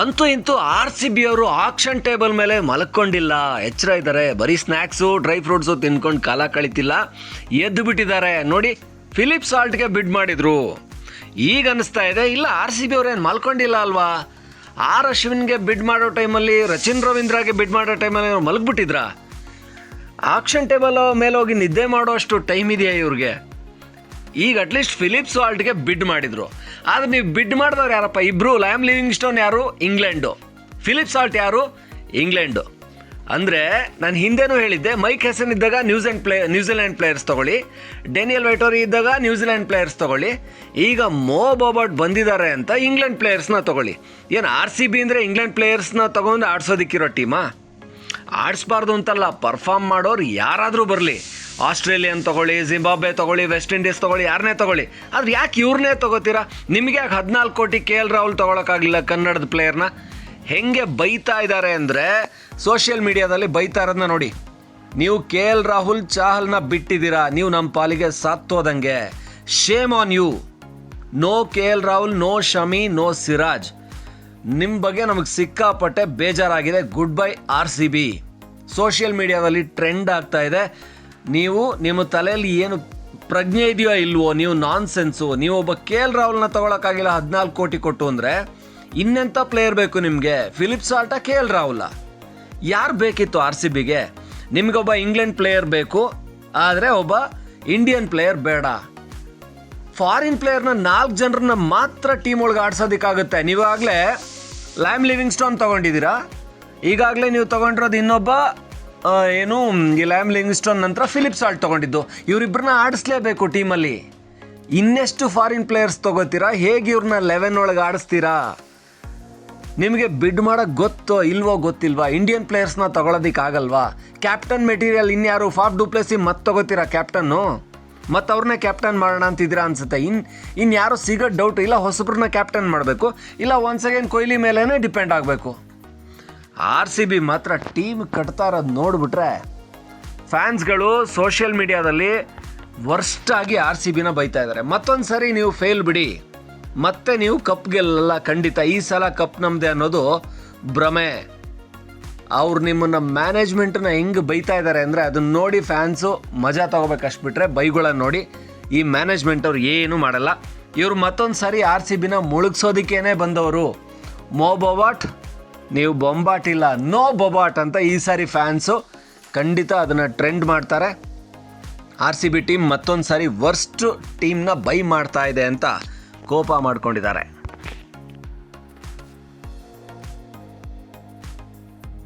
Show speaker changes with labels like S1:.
S1: ಅಂತೂ ಇಂತೂ R C B ಅವರು ಆಕ್ಷನ್ ಟೇಬಲ್ ಮೇಲೆ ಮಲ್ಕೊಂಡಿಲ್ಲ. ಎಚ್ಚರ ಇದ್ದಾರೆ. ಬರೀ ಸ್ನ್ಯಾಕ್ಸು ಡ್ರೈ ಫ್ರೂಟ್ಸು ತಿನ್ಕೊಂಡು ಕಾಲ ಕಳಿತಿಲ್ಲ. ಎದ್ದು ಬಿಟ್ಟಿದ್ದಾರೆ. ನೋಡಿ ಫಿಲಿಪ್ ಸಾಲ್ಟ್ಗೆ ಬಿಡ್ ಮಾಡಿದ್ರು. ಈಗ ಅನಿಸ್ತಾ ಇದೆ. ಇಲ್ಲ ಆರ್ ಸಿ ಬಿ ಅವ್ರೇನು ಮಲ್ಕೊಂಡಿಲ್ಲ ಅಲ್ವಾ? ಆರ್ ಅಶ್ವಿನ್ಗೆ ಬಿಡ್ ಮಾಡೋ ಟೈಮಲ್ಲಿ, ರಚಿನ್ ರವೀಂದ್ರಗೆ ಬಿಡ್ ಮಾಡೋ ಟೈಮಲ್ಲಿ ಅವ್ರು ಮಲಗಿಬಿಟ್ಟಿದ್ರಾ? ಆಕ್ಷನ್ ಟೇಬಲ್ ಮೇಲೆ ಹೋಗಿ ನಿದ್ದೆ ಮಾಡೋ ಅಷ್ಟು ಟೈಮ್ ಇದೆಯಾ ಇವ್ರಿಗೆ? ಈಗ ಅಟ್ಲೀಸ್ಟ್ ಫಿಲಿಪ್ಸ್ ವಾಲ್ಟ್ಗೆ ಬಿಡ್ ಮಾಡಿದ್ರು. ಆದ್ರೆ ನೀವು ಬಿಡ್ ಮಾಡಿದವ್ರು ಯಾರಪ್ಪ? ಇಬ್ರು ಲ್ಯಾಮ್ ಲಿವಿಂಗ್ ಸ್ಟೋನ್ ಯಾರು? ಇಂಗ್ಲೆಂಡು ಫಿಲಿಪ್ಸ್ ಸಾಲ್ಟ್ ಯಾರು? ಇಂಗ್ಲೆಂಡು ಅಂದರೆ ನಾನು ಹಿಂದೆನೂ ಹೇಳಿದ್ದೆ ಮೈಕ್ ಹೆಸನ್ ಇದ್ದಾಗ New Zealand play New Zealand players ತಗೊಳ್ಳಿ. ಡೇನಿಯಲ್ ವೈಟೋರಿ ಇದ್ದಾಗ ನ್ಯೂಜಿಲೆಂಡ್ ಪ್ಲೇಯರ್ಸ್ ತಗೊಳ್ಳಿ. ಈಗ ಮೋ ಬೊಬಾಟ್ ಬಂದಿದ್ದಾರೆ ಅಂತ ಇಂಗ್ಲೆಂಡ್ ಪ್ಲೇಯರ್ಸ್ನ ತಗೊಳ್ಳಿ. ಏನು ಆರ್ ಸಿ ಬಿ ಅಂದರೆ ಇಂಗ್ಲೆಂಡ್ ಪ್ಲೇಯರ್ಸ್ನ ತಗೊಂಡು ಆಡಿಸೋದಿಕ್ಕಿರೋ ಟೀಮಾ ಆಡಿಸ್ಬಾರ್ದು ಅಂತಲ್ಲ ಪರ್ಫಾರ್ಮ್ ಮಾಡೋರು ಯಾರಾದರೂ ಬರಲಿ. ಆಸ್ಟ್ರೇಲಿಯನ್ ತಗೊಳ್ಳಿ, ಜಿಂಬಾಬ್ವೆ ತಗೊಳ್ಳಿ ವೆಸ್ಟ್ ಇಂಡೀಸ್ ತಗೊಳ್ಳಿ ಯಾರನ್ನೇ ತಗೊಳ್ಳಿ. ಆದ್ರೆ ಯಾಕೆ ಇವ್ರನ್ನೇ ತಗೋತೀರಾ? ನಿಮಗೆ ಯಾಕೆ ಹದಿನಾಲ್ಕು ಕೋಟಿ ಕೆ ಎಲ್ ರಾಹುಲ್ ತಗೊಳಕ್ಕಾಗಲಿಲ್ಲ ಕನ್ನಡದ ಪ್ಲೇಯರ್ನ ಹೆಂಗೆ ಬೈತಾ ಇದ್ದಾರೆ ಅಂದರೆ ಸೋಷಿಯಲ್ ಮೀಡಿಯಾದಲ್ಲಿ ಬೈತಾ ಇರೋದನ್ನ ನೋಡಿ. ನೀವು ಕೆ ಎಲ್ ರಾಹುಲ್ ಚಾಹಲ್ನ ಬಿಟ್ಟಿದ್ದೀರಾ, ನೀವು ನಮ್ಮ ಪಾಲಿಗೆ ಸತ್ತೋದಂಗೆ shame on you no K L Rahul no Shami no Siraj. ನಿಮ್ಮ ಬಗ್ಗೆ ನಮಗೆ ಸಿಕ್ಕಾಪಟ್ಟೆ ಬೇಜಾರಾಗಿದೆ. Good bye R C B social ಮೀಡಿಯಾದಲ್ಲಿ ಟ್ರೆಂಡ್ ಆಗ್ತಾ ಇದೆ. ನೀವು ನಿಮ್ಮ ತಲೆಯಲ್ಲಿ ಏನು ಪ್ರಜ್ಞೆ ಇದೆಯೋ ಇಲ್ವೋ, ನೀವು ನಾನ್ ಸೆನ್ಸು ನೀವು ಒಬ್ಬ ಕೆ ಎಲ್ ರಾಹುಲ್ನ ತಗೊಳಕ್ಕಾಗಿಲ್ಲ ಹದಿನಾಲ್ಕು ಕೋಟಿ ಕೊಟ್ಟು ಅಂದರೆ ಇನ್ನೆಂಥ ಪ್ಲೇಯರ್ ಬೇಕು ನಿಮಗೆ? Philip Salt K L Rahul. ಯಾರು ಬೇಕಿತ್ತು ಆರ್ ಸಿ ಬಿಗೆ ನಿಮಗೊಬ್ಬ ಇಂಗ್ಲೆಂಡ್ ಪ್ಲೇಯರ್ ಬೇಕು, ಆದರೆ ಒಬ್ಬ ಇಂಡಿಯನ್ ಪ್ಲೇಯರ್ ಬೇಡ. ಫಾರಿನ್ ಪ್ಲೇಯರ್ನ ನಾಲ್ಕು ಜನರನ್ನ ಮಾತ್ರ ಟೀಮ್ ಒಳಗೆ ಆಡ್ಸೋದಕ್ಕಾಗುತ್ತೆ. ನೀವಾಗಲೇ ಲ್ಯಾಮ್ ಲಿವಿಂಗ್ ಸ್ಟೋನ್ ತೊಗೊಂಡಿದ್ದೀರಾ? ಈಗಾಗಲೇ ನೀವು ತೊಗೊಂಡಿರೋದು ಇನ್ನೊಬ್ಬ ಏನು ಲ್ಯಾಮ್ ಲಿಂಗ್ಸ್ಟೋನ್ ನಂತರ ಫಿಲಿಪ್ ಆಲ್ಟ್ ತೊಗೊಂಡಿದ್ದು. ಇವರಿಬ್ಬರನ್ನ ಆಡಿಸ್ಲೇಬೇಕು ಟೀಮಲ್ಲಿ. ಇನ್ನೆಷ್ಟು ಫಾರಿನ್ ಪ್ಲೇಯರ್ಸ್ ತೊಗೋತೀರಾ? ಹೇಗೆ ಇವ್ರನ್ನ ಲೆವೆನ್ ಒಳಗೆ ಆಡಿಸ್ತೀರಾ? ನಿಮಗೆ ಬಿಡ್ ಮಾಡೋಕ್ಕೆ ಗೊತ್ತೋ ಇಲ್ವೋ ಗೊತ್ತಿಲ್ವಾ? ಇಂಡಿಯನ್ ಪ್ಲೇಯರ್ಸ್ನ ತಗೊಳೋದಕ್ಕಾಗಲ್ವಾ? ಕ್ಯಾಪ್ಟನ್ ಮೆಟೀರಿಯಲ್ ಇನ್ಯಾರು? ಫಾಫ್ ಡುಪ್ಲೆಸಿ ಮತ್ತೆ ತಗೋತೀರಾ ಕ್ಯಾಪ್ಟನ್ನು ಮತ್ತು ಅವ್ರನ್ನೇ ಕ್ಯಾಪ್ಟನ್ ಮಾಡೋಣ ಅಂತಿದ್ದೀರಾ ಅನ್ಸುತ್ತೆ. ಇನ್ ಇನ್ನು ಸಿಗೋ ಡೌಟ್ ಇಲ್ಲ, ಹೊಸಬ್ರನ್ನ ಕ್ಯಾಪ್ಟನ್ ಮಾಡಬೇಕು. ಇಲ್ಲ ಒನ್ಸ್ ಅಗೇನ್ ಕೊಹ್ಲಿ ಮೇಲೇ ಡಿಪೆಂಡ್ ಆಗಬೇಕು. ಆರ್ ಸಿ ಬಿ ಮಾತ್ರ ಟೀಮ್ ಕಟ್ತಾ ಇರೋದು ನೋಡಿಬಿಟ್ರೆ ಫ್ಯಾನ್ಸ್ಗಳು ಸೋಷಿಯಲ್ ಮೀಡಿಯಾದಲ್ಲಿ ವರ್ಸ್ಟಾಗಿ ಆರ್ ಸಿ ಬಿನ ಬೈತಾ ಇದ್ದಾರೆ ಮತ್ತೊಂದು ಸರಿ ನೀವು ಫೇಲ್ ಬಿಡಿ. ಮತ್ತೆ ನೀವು ಕಪ್ ಗೆಲ್ಲಲ್ಲ, ಖಂಡಿತ. ಈ ಸಲ ಕಪ್ ನಮ್ಮದೆ ಅನ್ನೋದು ಭ್ರಮೆ. ಅವ್ರು ನಿಮ್ಮನ್ನ ಮ್ಯಾನೇಜ್ಮೆಂಟನ್ನ ಹೆಂಗೆ ಬೈತಾ ಇದ್ದಾರೆ ಅಂದರೆ ಅದನ್ನ ನೋಡಿ ಫ್ಯಾನ್ಸು ಮಜಾ ತಗೋಬೇಕಷ್ಟು ಬಿಟ್ರೆ ಬೈಗಳನ್ನ ನೋಡಿ ಈ ಮ್ಯಾನೇಜ್ಮೆಂಟ್ ಅವ್ರು ಏನೂ ಮಾಡಲ್ಲ. ಇವ್ರು ಮತ್ತೊಂದು ಸಾರಿ ಆರ್ ಸಿ ಬಿನ ಮುಳುಗ್ಸೋದಕ್ಕೇನೆ ಬಂದವರು. ಮೋಬೋವಾಟ್ ನೀವು ಬೊಂಬಾಟಿಲ್ಲ, ನೋ ಬೊಬಾಟ್ ಅಂತ ಈ ಸಾರಿ ಫ್ಯಾನ್ಸು ಖಂಡಿತ ಅದನ್ನು ಟ್ರೆಂಡ್ ಮಾಡ್ತಾರೆ. ಆರ್ ಸಿ ಬಿ ಟೀಮ್ ಮತ್ತೊಂದು ಸಾರಿ ವರ್ಸ್ಟ್ ಟೀಮ್ನ ಬೈ ಮಾಡ್ತಾ ಇದೆ ಅಂತ ಕೋಪ ಮಾಡ್ಕೊಂಡಿದ್ದಾರೆ.